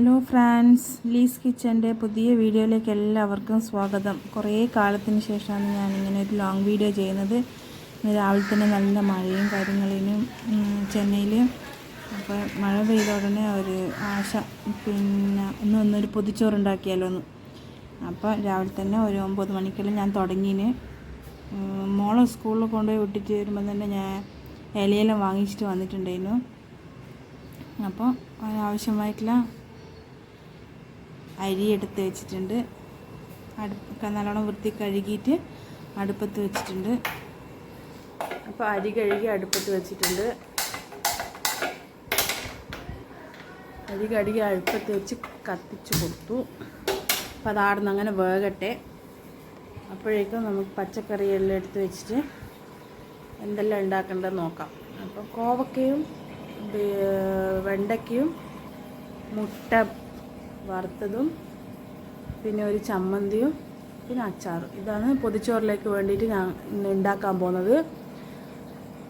Hello France lease കിച്ചന്റെ പുതിയ വീഡിയോയിലേക്ക് എല്ലാവർക്കും സ്വാഗതം. കുറേ കാലത്തിന് ശേഷമാണ് ഞാൻ ഇങ്ങനെ ഒരു ലോങ് വീഡിയോ ചെയ്യുന്നത്. രാവിലെ തന്നെ നല്ല മഴയും കാര്യങ്ങളിലും ചെന്നൈയിൽ അപ്പോൾ മഴ പെയ്ത ഉടനെ ഒരു ആശ പിന്നെ ഒന്ന് ഒന്നൊരു പൊതിച്ചോറുണ്ടാക്കിയാലോ എന്ന്. അപ്പോൾ രാവിലെ തന്നെ ഒരു ഒമ്പത് മണിക്കെല്ലാം ഞാൻ തുടങ്ങിന്. മോളെ സ്കൂളിൽ കൊണ്ടുപോയി വിട്ടിട്ട് വരുമ്പോൾ തന്നെ ഞാൻ ഇലയെല്ലാം വാങ്ങിച്ചിട്ട് വന്നിട്ടുണ്ടായിരുന്നു. അപ്പോൾ അതിനാവശ്യമായിട്ടുള്ള അരി എടുത്ത് വെച്ചിട്ടുണ്ട്. അടുപ്പ് നല്ലോണം വൃത്തി കഴുകിയിട്ട് അടുപ്പത്ത് വെച്ചിട്ടുണ്ട്. അപ്പോൾ അരി കഴുകി അടുപ്പത്ത് വെച്ചിട്ടുണ്ട്. അരി കഴുകി അടുപ്പത്ത് വെച്ച് കത്തിച്ച് കൊടുത്തു. അപ്പോൾ അതാടുന്ന് അങ്ങനെ വേകട്ടെ. അപ്പോഴേക്കും നമുക്ക് പച്ചക്കറിയെല്ലാം എടുത്ത് വെച്ചിട്ട് എന്തെല്ലാം ഉണ്ടാക്കേണ്ടത് നോക്കാം. അപ്പോൾ കോവക്കയും വെണ്ടയ്ക്കയും മുട്ട വറുത്തതും പിന്നെ ഒരു ചമ്മന്തിയും പിന്നെ അച്ചാറും. ഇതാണ് പൊതിച്ചോറിലേക്ക് വേണ്ടിയിട്ട് ഞാൻ ഉണ്ടാക്കാൻ പോകുന്നത്.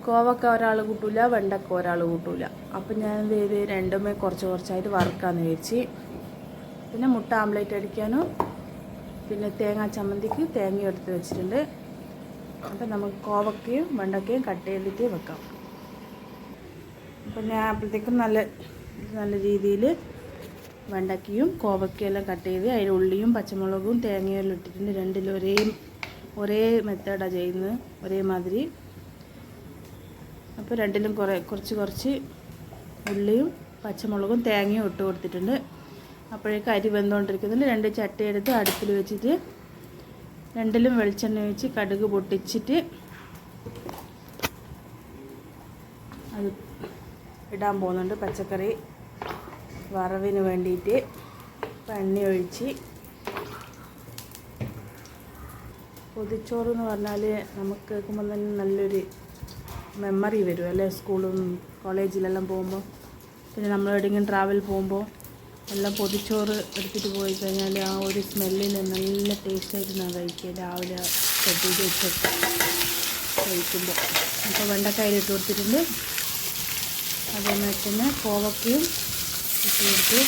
കോവക്ക ഒരാൾ കൂട്ടൂല വെണ്ടക്ക ഒരാൾ കൂട്ടൂല. അപ്പം ഞാൻ എന്ത് ചെയ്ത് രണ്ടുമേ കുറച്ച് കുറച്ചായിട്ട് വറുക്കാമെന്ന് വിചാരിച്ച്. പിന്നെ മുട്ട ആംലേറ്റ് അടിക്കാനും പിന്നെ തേങ്ങാ ചമ്മന്തിക്ക് തേങ്ങ എടുത്ത് വെച്ചിട്ടുണ്ട്. അപ്പം നമുക്ക് കോവക്കയും വെണ്ടക്കയും കട്ട് ചെയ്തിട്ട് വെക്കാം. അപ്പം ഞാൻ അപ്പോഴത്തേക്കും നല്ല നല്ല രീതിയിൽ വെണ്ടക്കയും കോവയ്ക്കയെല്ലാം കട്ട് ചെയ്ത് അതിൽ ഉള്ളിയും പച്ചമുളകും തേങ്ങയെല്ലാം ഇട്ടിട്ടുണ്ട്. രണ്ടിലും ഒരേ ഒരേ മെത്തേഡാണ് ചെയ്യുന്നത്. ഒരേ മാതിരി അപ്പോൾ രണ്ടിലും കുറേ കുറച്ച് കുറച്ച് ഉള്ളിയും പച്ചമുളകും തേങ്ങയും ഇട്ട് കൊടുത്തിട്ടുണ്ട്. അപ്പോഴേക്കും അരി വെന്തുകൊണ്ടിരിക്കുന്നുണ്ട് രണ്ട് ചട്ടി എടുത്ത് അടുപ്പിൽ വെച്ചിട്ട് രണ്ടിലും വെളിച്ചെണ്ണ ഒഴിച്ച് കടുക് പൊട്ടിച്ചിട്ട് അത് ഇടാൻ പോകുന്നുണ്ട്. പച്ചക്കറി വറവിന് വേണ്ടിയിട്ട് എണ്ണ ഒഴിച്ച് പൊതിച്ചോറ് എന്ന് പറഞ്ഞാൽ നമുക്ക് കേൾക്കുമ്പോൾ തന്നെ നല്ലൊരു മെമ്മറി വരും അല്ലേ? സ്കൂളും കോളേജിലെല്ലാം പോകുമ്പോൾ പിന്നെ നമ്മൾ എവിടെയെങ്കിലും ട്രാവൽ പോകുമ്പോൾ എല്ലാം പൊതിച്ചോറ് എടുത്തിട്ട് പോയി കഴിഞ്ഞാൽ ആ ഒരു സ്മെല്ലിൽ നല്ല ടേസ്റ്റായിട്ട് ഞാൻ കഴിക്കുക രാവിലെ കെട്ടിയിട്ട് വെച്ചിട്ട് കഴിക്കുമ്പോൾ അപ്പോൾ വെണ്ടക്കായ ഇട്ട് കൊടുത്തിട്ടുണ്ട്. അതേമാതിരി തന്നെ കോവക്കയും ഇട്ട് കൊടുത്തു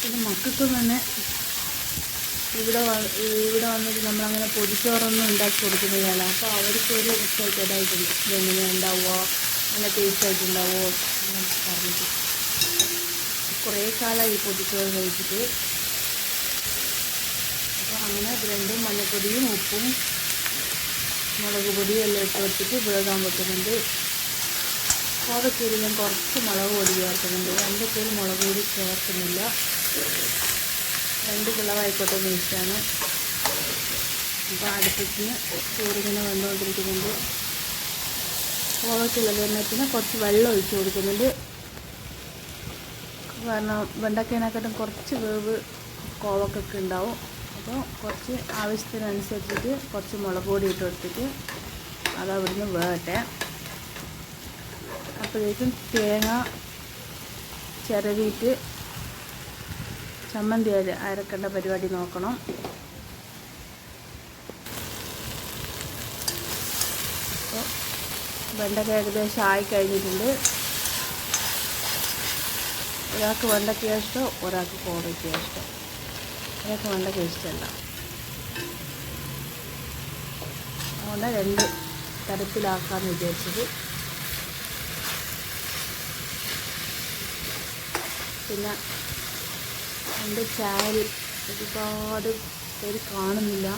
പിന്നെ മക്കൾക്കും തന്നെ ഇവിടെ ഇവിടെ വന്നിട്ട് നമ്മളങ്ങനെ പൊതിച്ചോറൊന്നും ഉണ്ടാക്കി കൊടുക്കുന്നതല്ല. അപ്പോൾ അവർക്കൊരു എക്സൈറ്റഡ് ആയിട്ടുണ്ട് ഇതെങ്ങനെ ഉണ്ടാവുമോ നല്ല ടേസ്റ്റ് ആയിട്ടുണ്ടാവുമോ എന്നൊക്കെ പറഞ്ഞിട്ട്. കുറേ കാലമായി പൊതിച്ചോറ് കഴിച്ചിട്ട്. അപ്പോൾ അങ്ങനെ ബ്രെഡും മഞ്ഞൾപ്പൊടിയും ഉപ്പും മുളക് പൊടി എല്ലാം ഇട്ട് വെച്ചിട്ട് വേകാൻ വെക്കുന്നുണ്ട്. കോവയ്ക്കയിൽ ഞാൻ കുറച്ച് മുളക് പൊടി ചേർക്കുന്നുണ്ട്. രണ്ട് കീഴിൽ മുളക് പൊടി ചേർക്കുന്നില്ല. രണ്ട് കിളവായിക്കോട്ടെ വേസ്റ്റാണ് അപ്പോൾ അടുപ്പത്തിന് ചോറിങ്ങനെ വന്നുകൊണ്ടിരിക്കുന്നുണ്ട്. കോവയ്ക്കുള്ള എണ്ണത്തിന് കുറച്ച് വെള്ളം ഒഴിച്ച് കൊടുക്കുന്നുണ്ട്. കാരണം വെണ്ടക്കേനേക്കാട്ടും കുറച്ച് വേവ് കോവക്കൊക്കെ ഉണ്ടാവും. അപ്പോൾ കുറച്ച് ആവശ്യത്തിനനുസരിച്ചിട്ട് കുറച്ച് മുളക് പൊടി ഇട്ട് കൊടുത്തിട്ട് അത് അവിടുന്ന് വേട്ടെ. അപ്പോഴേക്കും തേങ്ങ ചിരവിയിട്ട് ചമ്മന്തി അരക്കേണ്ട പരിപാടി നോക്കണം. അപ്പോൾ വെണ്ടക്ക ഏകദേശം ആയി കഴിഞ്ഞിട്ടുണ്ട്. ഒരാൾക്ക് വെണ്ടയ്ക്ക ഇഷ്ടം ഒരാൾക്ക് കോവയ്ക്ക ഇഷ്ടം. ഒരാൾക്ക് വേണ്ട പേസ്റ്റ് അതുകൊണ്ട് രണ്ട് തരത്തിലാക്കാമെന്ന് വിചാരിച്ചത്. പിന്നെ എന്റെ ചാനൽ ഒരുപാട് പേര് കാണുന്നില്ല.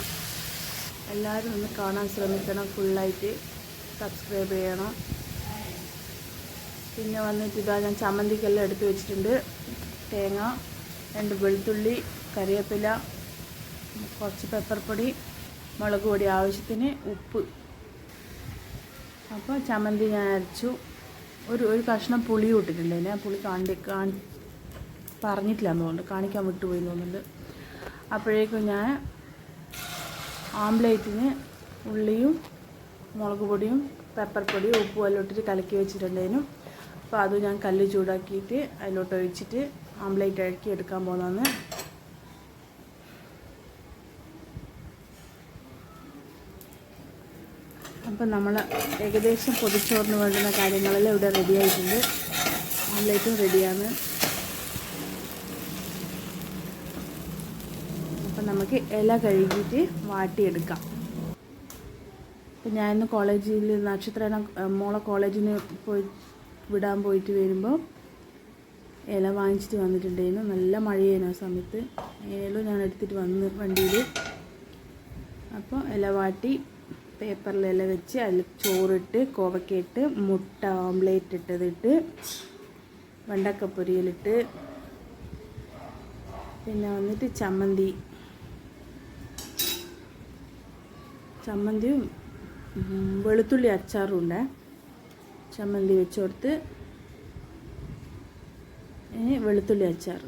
എല്ലാവരും ഒന്ന് കാണാൻ ശ്രമിക്കണം. ഫുള്ളായിട്ട് സബ്സ്ക്രൈബ് ചെയ്യണം. പിന്നെ വന്നിട്ട് ഇതാ ഞാൻ ചമ്മന്തിക്കെല്ലാം എടുത്ത് വെച്ചിട്ടുണ്ട്. തേങ്ങ രണ്ട് വെളുത്തുള്ളി കറിവേപ്പില കുറച്ച് പെപ്പർ പൊടി മുളക് പൊടി ആവശ്യത്തിന് ഉപ്പ്. അപ്പോൾ ചമ്മന്തി ഞാൻ അരച്ചു. ഒരു ഒരു കഷ്ണം പുളി ഇട്ടിട്ടുണ്ട് ഞാൻ പുളി കാണി കാണി പറഞ്ഞിട്ടില്ല തോന്നുന്നു. കാണിക്കാൻ വിട്ടുപോയി തോന്നുന്നുണ്ട്. അപ്പോഴേക്കും ഞാൻ ആംപ്ലേറ്റിന് ഉള്ളിയും മുളക് പൊടിയും പെപ്പർ പൊടിയും ഉപ്പും എല്ലാം ഇട്ടിട്ട് കലക്കി വെച്ചിട്ടുണ്ടേനും അപ്പോൾ അത് ഞാൻ കല്ല് ചൂടാക്കിയിട്ട് അതിലോട്ട് ഒഴിച്ചിട്ട് ആംപ്ലേറ്റ് അഴക്കി എടുക്കാൻ പോകുന്നതാണ്. അപ്പം നമ്മൾ ഏകദേശം പൊതിച്ചോറിന് വേണ്ടുന്ന കാര്യങ്ങളെല്ലാം ഇവിടെ റെഡി ആയിട്ടുണ്ട്. ഓംലേറ്റും റെഡിയാണ് അപ്പം നമുക്ക് ഇല കഴുകിയിട്ട് വാട്ടിയെടുക്കാം. അപ്പം ഞാൻ ഇന്ന് കോളേജിൽ നക്ഷത്ര മോളെ കോളേജിന് പോയി വിടാൻ പോയിട്ട് വരുമ്പോൾ ഇല വാങ്ങിച്ചിട്ട് വന്നിട്ടുണ്ടായിരുന്നു. നല്ല മഴയായിരുന്നു ആ സമയത്ത്. ഏലും ഞാൻ എടുത്തിട്ട് വന്ന് വണ്ടിയിൽ അപ്പോൾ ഇല വാട്ടി പേപ്പറിൽ ഇല വെച്ച് അതിൽ ചോറിട്ട് കോവക്കയിട്ട് മുട്ട ഓംലേറ്റ് ഇട്ടതിട്ട് വെണ്ടക്കപ്പൊരിയിലിട്ട് പിന്നെ വന്നിട്ട് ചമ്മന്തി. ചമ്മന്തിയും വെളുത്തുള്ളി അച്ചാറും ഉണ്ട്. ചമ്മന്തി വെച്ച് കൊടുത്ത് വെളുത്തുള്ളി അച്ചാർ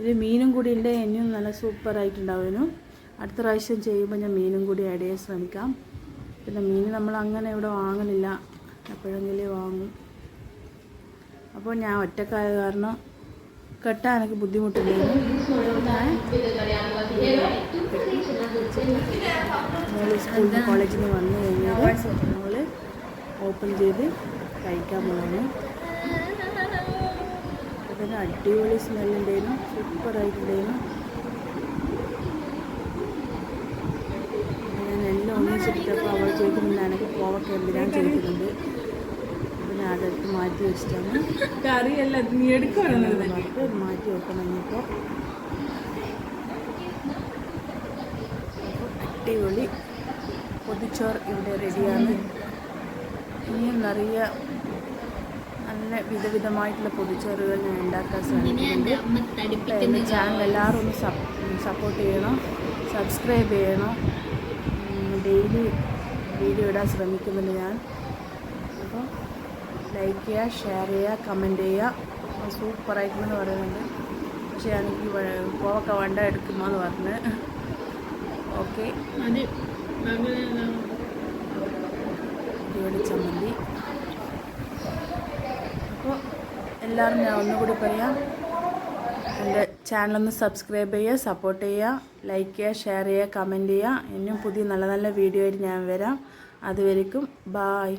ഇത് മീനും കൂടി ഉണ്ട് ഇനിയും നല്ല സൂപ്പറായിട്ടുണ്ടാവുന്നു അടുത്ത പ്രാവശ്യം ചെയ്യുമ്പോൾ ഞാൻ മീനും കൂടി ആഡ് ചെയ്യാൻ ശ്രമിക്കാം. പിന്നെ മീൻ നമ്മൾ അങ്ങനെ ഇവിടെ വാങ്ങലില്ല. എപ്പോഴെങ്കിലും വാങ്ങും. അപ്പോൾ ഞാൻ ഒറ്റക്കായ കാരണം കെട്ടാൻ എനിക്ക് ബുദ്ധിമുട്ടില്ലായിരുന്നു. സ്കൂളിൽ കോളേജിൽ നിന്ന് വന്നു കഴിഞ്ഞാൽ നമ്മൾ ഓപ്പൺ ചെയ്ത് കഴിക്കാൻ പോകുന്നു അതിന് അടിപൊളി സ്മെല്ലുണ്ടായിരുന്നു സൂപ്പറായിട്ടുണ്ടായിരുന്നു ഞാൻ എല്ലാം ഒന്നിച്ചിട്ടപ്പോൾ അവൾ കോവക്ക എന്തിനാണ് ചോദിക്കുന്നുണ്ട്? പിന്നെ അതെടുത്ത് മാറ്റി വെച്ചിട്ടാണ്. കറിയല്ല നീ എടുക്കുവാണെന്നത് മാറ്റി വെക്കണം ഇനിയിപ്പോൾ അട്ടിപൊളി അടിപൊളി പൊതിച്ചോർ ഇവിടെ റെഡിയാണ്. ഇനിയും നിറയെ നല്ല വിധവിധമായിട്ടുള്ള പൊതിച്ചോറുകൾ ഞാൻ ഉണ്ടാക്കാൻ ശ്രമിക്കുന്നുണ്ട്. എന്റെ ചാനൽ എല്ലാവരും ഒന്ന് സപ്പോർട്ട് ചെയ്യണം സബ്സ്ക്രൈബ് ചെയ്യണം. ഡെയിലി വീഡിയോ ഇടാൻ ശ്രമിക്കുന്നുണ്ട് ഞാൻ. അപ്പോൾ ലൈക്ക് ചെയ്യുക ഷെയർ ചെയ്യുക കമന്റ് ചെയ്യുക. സൂപ്പറായിട്ടുണ്ടെന്ന് പറയുന്നുണ്ട്. പക്ഷേ എനിക്ക് പോവൊക്കെ വേണ്ട എടുക്കുമോ എന്ന് പറഞ്ഞ് ഓക്കെ ചമ്മന്തി. അപ്പോൾ എല്ലാവരും ഞാൻ ഒന്നുകൂടി പറയാം. എന്റെ ചാനലൊന്ന് സബ്സ്ക്രൈബ് ചെയ്യുക സപ്പോർട്ട് ചെയ്യുക ലൈക്ക് ചെയ്യുക ഷെയർ ചെയ്യുക കമന്റ് ചെയ്യുക. ഇനിയും പുതിയ നല്ല നല്ല വീഡിയോ ആയിട്ട് ഞാൻ വരാം. അതുവരേക്കും ബായ്